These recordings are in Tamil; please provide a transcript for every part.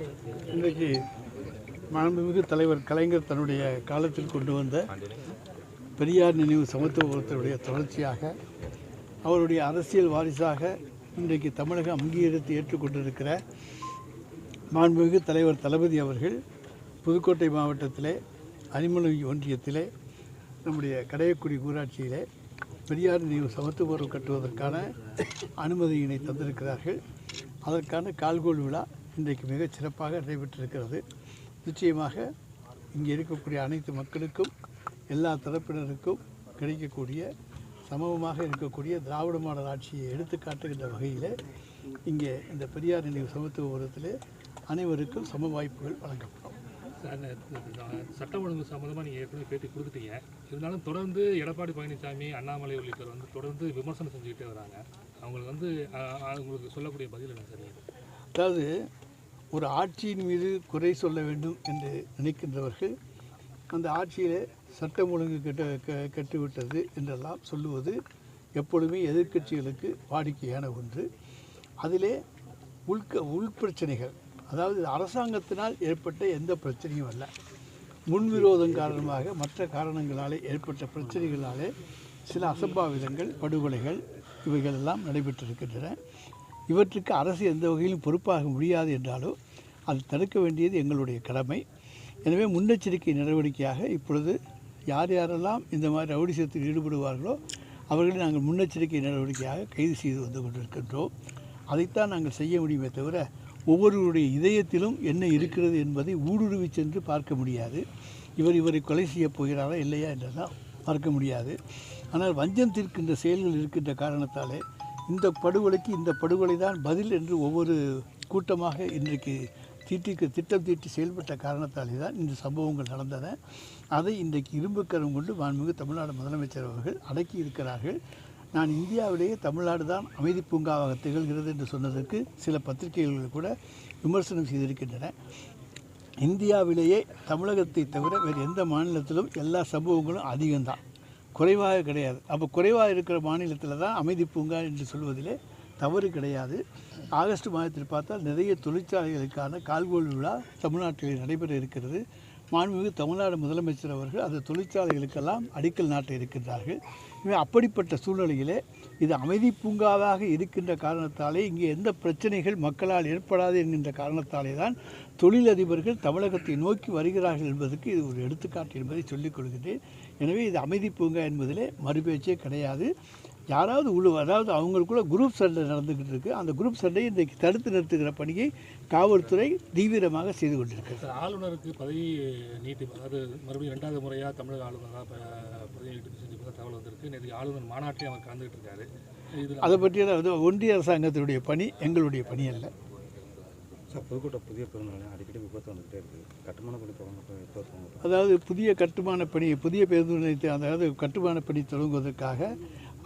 இன்றைக்கு மாண்புமிகு தலைவர் கலைஞர் தன்னுடைய காலத்தில் கொண்டு வந்த பெரியார் நினைவு சமத்துவத்தினுடைய தொடர்ச்சியாக அவருடைய அரசியல் வாரிசாக இன்றைக்கு தமிழக அங்கீகரித்து ஏற்றுக்கொண்டிருக்கிற மாண்புமிகு தலைவர் தளபதி அவர்கள் புதுக்கோட்டை மாவட்டத்திலே அரிமலை ஒன்றியத்திலே நம்முடைய கடையக்குடி ஊராட்சியிலே பெரியார் நினைவு சமத்துவம் கட்டுவதற்கான அனுமதியினை தந்திருக்கிறார்கள். அதற்கான கால்கோள் விழா இன்றைக்கு மிகச் சிறப்பாக நடைபெற்றிருக்கிறது. நிச்சயமாக இங்கே இருக்கக்கூடிய அனைத்து மக்களுக்கும் எல்லா தரப்பினருக்கும் கிடைக்கக்கூடிய சமமாக இருக்கக்கூடிய திராவிட மாடல் ஆட்சியை எடுத்துக்காட்டுகின்ற வகையில் இங்கே இந்த பெரியார் நினைவு சமத்துவபுரத்திலே அனைவருக்கும் சம வாய்ப்புகள் வழங்கப்படும். சட்டம் சட்ட ஒழுங்கு சம்மந்தமாக நீங்கள் ஏற்கனவே பேட்டி கொடுத்துட்டீங்க. இருந்தாலும் தொடர்ந்து எடப்பாடி பழனிசாமி அண்ணாமலை உள்ளிட்டவர் வந்து தொடர்ந்து விமர்சனம் செஞ்சுக்கிட்டே வராங்க. அவங்களுக்கு வந்து அவங்களுக்கு சொல்லக்கூடிய பதில் என்ன சார்? அதாவது ஒரு ஆட்சியின் மீது குறை சொல்ல வேண்டும் என்று நினைக்கின்றவர்கள் அந்த ஆட்சியில் சட்டம் ஒழுங்கு கெட்ட க- கெட்டுவிட்டது என்றெல்லாம் சொல்லுவது எப்பொழுதுமே எதிர்க்கட்சிகளுக்கு வாடிக்கையான ஒன்று. அதிலே உள்க உள்பிரச்சனைகள் அதாவது அரசாங்கத்தினால் ஏற்பட்ட எந்த பிரச்சனையும் அல்ல. முன்விரோதம் காரணமாக மற்ற காரணங்களாலே ஏற்பட்ட பிரச்சனைகளாலே சில அசம்பாவிதங்கள் படுகொலைகள் இவைகள் எல்லாம் நடைபெற்றிருக்கின்றன. இவற்றுக்கு அரசு எந்த வகையிலும் பொறுப்பாக முடியாது என்றாலோ அது தடுக்க வேண்டியது எங்களுடைய கடமை. எனவே முன்னெச்சரிக்கை நடவடிக்கையாக இப்பொழுது யார் யாரெல்லாம் இந்த மாதிரி ரவுடிசத்தில் ஈடுபடுவார்களோ அவர்களை நாங்கள் முன்னெச்சரிக்கை நடவடிக்கையாக கைது செய்து வந்து கொண்டிருக்கின்றோம். அதைத்தான் நாங்கள் செய்ய முடியுமே தவிர ஒவ்வொருவருடைய இதயத்திலும் என்ன இருக்கிறது என்பதை ஊடுருவி சென்று பார்க்க முடியாது. இவர் இவரை கொலை செய்யப் போகிறாரா இல்லையா என்றெல்லாம் பார்க்க முடியாது. ஆனால் வஞ்சம் தீர்க்கின்ற செயல்கள் இருக்கின்ற காரணத்தாலே இந்த படுகொலைக்கு இந்த படுகொலை தான் பதில் என்று ஒவ்வொரு கூட்டமாக இன்றைக்கு தீட்டிக்கு திட்டம் தீட்டி செயல்பட்ட காரணத்தாலே தான் இந்த சம்பவங்கள் நடந்தன. அதை இன்றைக்கு இரும்புக்கரம் கொண்டு மாண்புமிகு தமிழ்நாடு முதலமைச்சர் அவர்கள் அடக்கி இருக்கிறார்கள். நான் இந்தியாவிலேயே தமிழ்நாடு தான் அமைதி பூங்காவாக திகழ்கிறது என்று சொன்னதற்கு சில பத்திரிகைகள் கூட விமர்சனம் செய்திருக்கின்றன. இந்தியாவிலேயே தமிழகத்தை தவிர வேறு எந்த மாநிலத்திலும் எல்லா சம்பவங்களும் அதிகம்தான். குறைவாக கிடையாது. அப்போ குறைவாக இருக்கிற மாநிலத்தில் தான் அமைதி பூங்கா என்று சொல்வதிலே தவறு கிடையாது. ஆகஸ்ட் மாதத்தில் பார்த்தால் நிறைய தொழிற்சாலைகளுக்கான கால்கோள் விழா தமிழ்நாட்டில் நடைபெற இருக்கிறது. மாண்புமிகு தமிழ்நாடு முதலமைச்சர் அவர்கள் அந்த தொழிற்சாலைகளுக்கெல்லாம் அடிக்கல் நாட்ட இருக்கின்றார்கள். இவை அப்படிப்பட்ட சூழ்நிலையிலே இது அமைதி பூங்காவாக இருக்கின்ற காரணத்தாலே இங்கே எந்த பிரச்சனைகள் மக்களால் ஏற்படாது என்கின்ற காரணத்தாலே தான் தொழிலதிபர்கள் தமிழகத்தை நோக்கி வருகிறார்கள் என்பதற்கு இது ஒரு எடுத்துக்காட்டு என்பதை சொல்லிக் கொள்கிறேன் எனவே இது அமைதி பூங்கா என்பதிலே மறுபேச்சே கிடையாது. யாராவது உள்ள அதாவது அவங்களுக்குள்ள குரூப் சண்டை நடந்துக்கிட்டு இருக்கு. அந்த குரூப் சண்டையை இன்றைக்கு தடுத்து நிறுத்துகிற பணியை காவல்துறை தீவிரமாக செய்து கொண்டிருக்கிறது. சார் ஆளுநருக்கு பதவி நீட்டி அதாவது மறுபடியும் ரெண்டாவது முறையாக தமிழக ஆளுநராக பதவி நீட்டிப்பு செஞ்சு தகவல் வந்திருக்கு. நேற்று ஆளுநர் மாநாட்டிலே அவர் கலந்துக்கிட்டு இருக்காரு. அதை பற்றியெல்லாம் வந்து ஒன்றிய அரசாங்கத்தினுடைய பணி எங்களுடைய பணி அல்ல. சார் புதுக்கோட்டை புதிய பேருந்து அடிக்கடி விபத்து வந்துகிட்டே இருக்குது கட்டுமான பணி தொடங்க. அதாவது புதிய கட்டுமான பணி புதிய பேருந்து நிலையத்தை அதாவது கட்டுமான பணி தொடங்குவதற்காக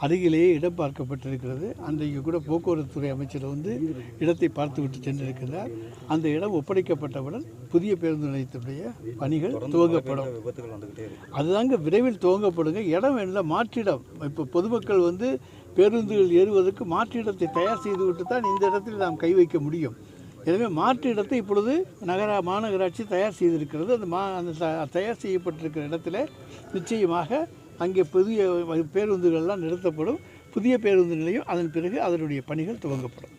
அருகிலேயே இடம் பார்க்கப்பட்டிருக்கிறது அன்றைக்கு கூட போக்குவரத்துறை அமைச்சர் வந்து இடத்தை பார்த்துவிட்டு சென்றிருக்கிறார். அந்த இடம் ஒப்படைக்கப்பட்டவுடன் புதிய பேருந்து நிலையத்துடைய பணிகள் துவங்கப்படும். அதுதாங்க விரைவில் துவங்கப்படுங்க. இடம் வேணும்ல மாற்றிடம். இப்போ பொதுமக்கள் வந்து பேருந்துகள் ஏறுவதற்கு மாற்றிடத்தை தயார் செய்துவிட்டு தான் இந்த இடத்தில் நாம் கை வைக்க முடியும். எனவே மாற்று இடத்தை இப்பொழுது நகர மாநகராட்சி தயார் செய்திருக்கிறது. அந்த மா அந்த தயார் செய்யப்பட்டிருக்கிற இடத்துல நிச்சயமாக அங்கே புதிய பேருந்துகள்லாம் நிறுத்தப்படும். புதிய பேருந்து நிலையம் அதன் பிறகு அதனுடைய பணிகள் துவங்கப்படும்.